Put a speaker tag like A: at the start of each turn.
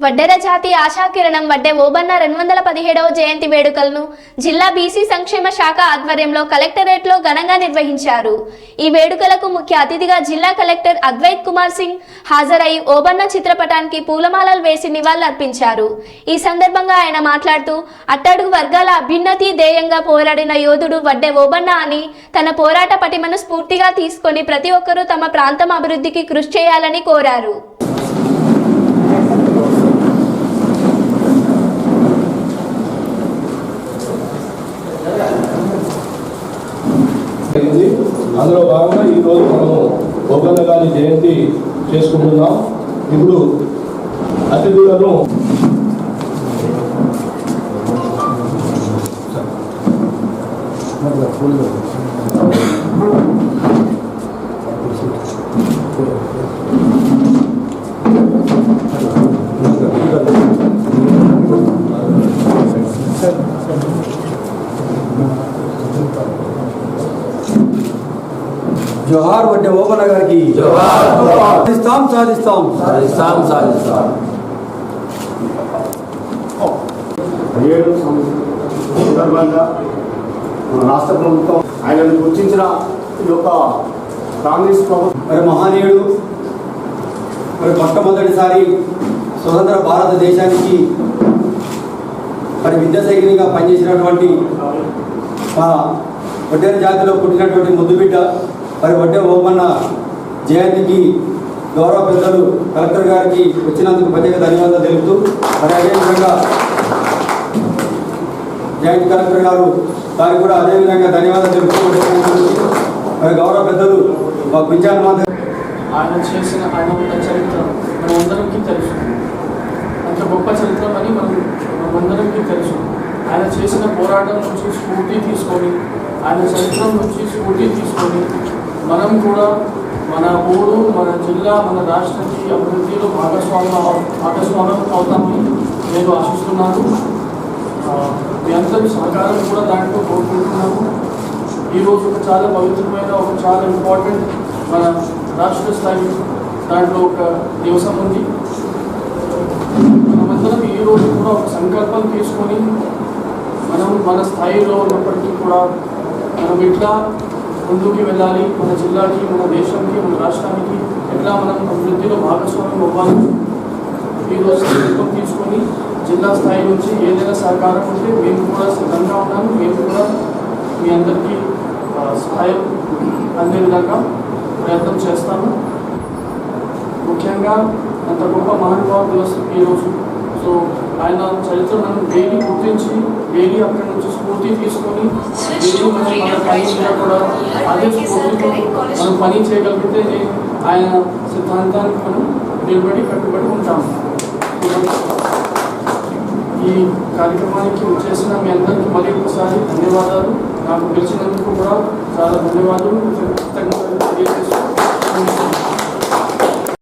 A: వడ్డెర జాతి ఆశాకిరణం వడ్డే ఓబన్న రెండు వందల పదిహేడవ జయంతి వేడుకలను జిల్లా బీసీ సంక్షేమ శాఖ ఆధ్వర్యంలో కలెక్టరేట్లో ఘనంగా నిర్వహించారు. ఈ వేడుకలకు ముఖ్య అతిథిగా జిల్లా కలెక్టర్ అద్వైత్ కుమార్ సింగ్ హాజరై ఓబన్న చిత్రపటానికి పూలమాలలు వేసి నివాళులర్పించారు. ఈ సందర్భంగా ఆయన మాట్లాడుతూ అట్టడుగు వర్గాల అభ్యున్నతి ధ్యేయంగా పోరాడిన యోధుడు వడ్డే ఓబన్న అని తన పోరాట పటిమను స్ఫూర్తిగా తీసుకొని ప్రతి ఒక్కరూ తమ ప్రాంతం అభివృద్ధికి కృషి చేయాలని కోరారు.
B: అందులో భాగంగా ఈరోజు మనం బొగ్గన్న గారి జయంతి చేసుకుంటున్నాం. ఇప్పుడు అతిథులను
C: జోహార్ వడ్డే ఓబన్న గారికి
D: జోహార్.
C: సాధిస్తాం సాధిస్తాం
D: సాధిస్తాం సాధిస్తాం
E: పదిహేడు సందర్భంగా మన రాష్ట్ర ప్రభుత్వం ఆయనను గుర్తించిన ఈ యొక్క కాంగ్రెస్ ప్రభుత్వం
C: మరి మహనీయుడు మరి మొట్టమొదటిసారి స్వతంత్ర భారతదేశానికి మరి విద్యా సైనికునిగా పనిచేసినటువంటి మా వడ్డేరు జాతిలో పుట్టినటువంటి ముద్దుబిడ్డ మరి వడ్డే ఓమన్న జయంతికి గౌరవ పెద్దలు కలెక్టర్ గారికి వచ్చినందుకు ప్రత్యేక ధన్యవాదాలు తెలుపుతూ మరి అదేవిధంగా జాయింట్ కలెక్టర్ గారు దానికి కూడా అదేవిధంగా ధన్యవాదాలు తెలుపుతూ మరి గౌరవ పెద్దలు మా పింఛన్ మాధవ్
F: ఆయన చేసిన ఆయన ఉన్న చరిత్ర మనందరికీ తెలుసు. అంత గొప్ప చరిత్ర అని మనం మనందరికీ తెలుసు. ఆయన చేసిన పోరాటం నుంచి స్ఫూర్తి తీసుకొని ఆయన చరిత్ర నుంచి స్ఫూర్తి తీసుకొని మనం కూడా మన ఊరు మన జిల్లా మన రాష్ట్రానికి అభివృద్ధిలో భాగస్వామ్యం భాగస్వామ్యం అవుతామని నేను ఆశిస్తున్నాను. మీ అందరి సహకారం కూడా దాంట్లో కోరుకుంటున్నాము. ఈరోజు ఒక చాలా పవిత్రమైన ఒక చాలా ఇంపార్టెంట్ మన రాష్ట్ర స్థాయి దాంట్లో ఒక దివసం ఉంది. మనమందరం ఈ రోజు కూడా ఒక సంకల్పం తీసుకొని మనం మన స్థాయిలో ఉన్నప్పటికీ కూడా మనం ఇట్లా ముందుకు వెళ్ళాలి మన జిల్లాకి మన దేశంకి మన రాష్ట్రానికి ఎట్లా మనం అభివృద్ధిలో భాగస్వామ్యం అవ్వాలి? ఈరోజు సంకల్పం తీసుకొని జిల్లా స్థాయి నుంచి ఏదైనా సహకారం ఉంటే మేము కూడా సిద్ధంగా ఉన్నాము. మేము కూడా మీ అందరికీ సహాయం అందే విధంగా ప్రయత్నం చేస్తాము. ముఖ్యంగా అంత గొప్ప మహానుభావ దివస్ ఈరోజు సో ఆయన చరిత్రను డైలీ గుర్తించి డైలీ అక్కడి నుంచి స్ఫూర్తి తీసుకొని డైలీ మనం మన పని కూడా అదే స్ఫూర్తితో మనం పని చేయగలిగితే ఆయన సిద్ధాంతానికి మనం నిలబడి కట్టుబడి ఉంటాము ఈ కార్యక్రమానికి వచ్చేసిన మీ అందరికీ మళ్ళీ ఒకసారి ధన్యవాదాలు. నాకు పిలిచినందుకు కూడా చాలా ధన్యవాదాలు. కృతజ్ఞతలు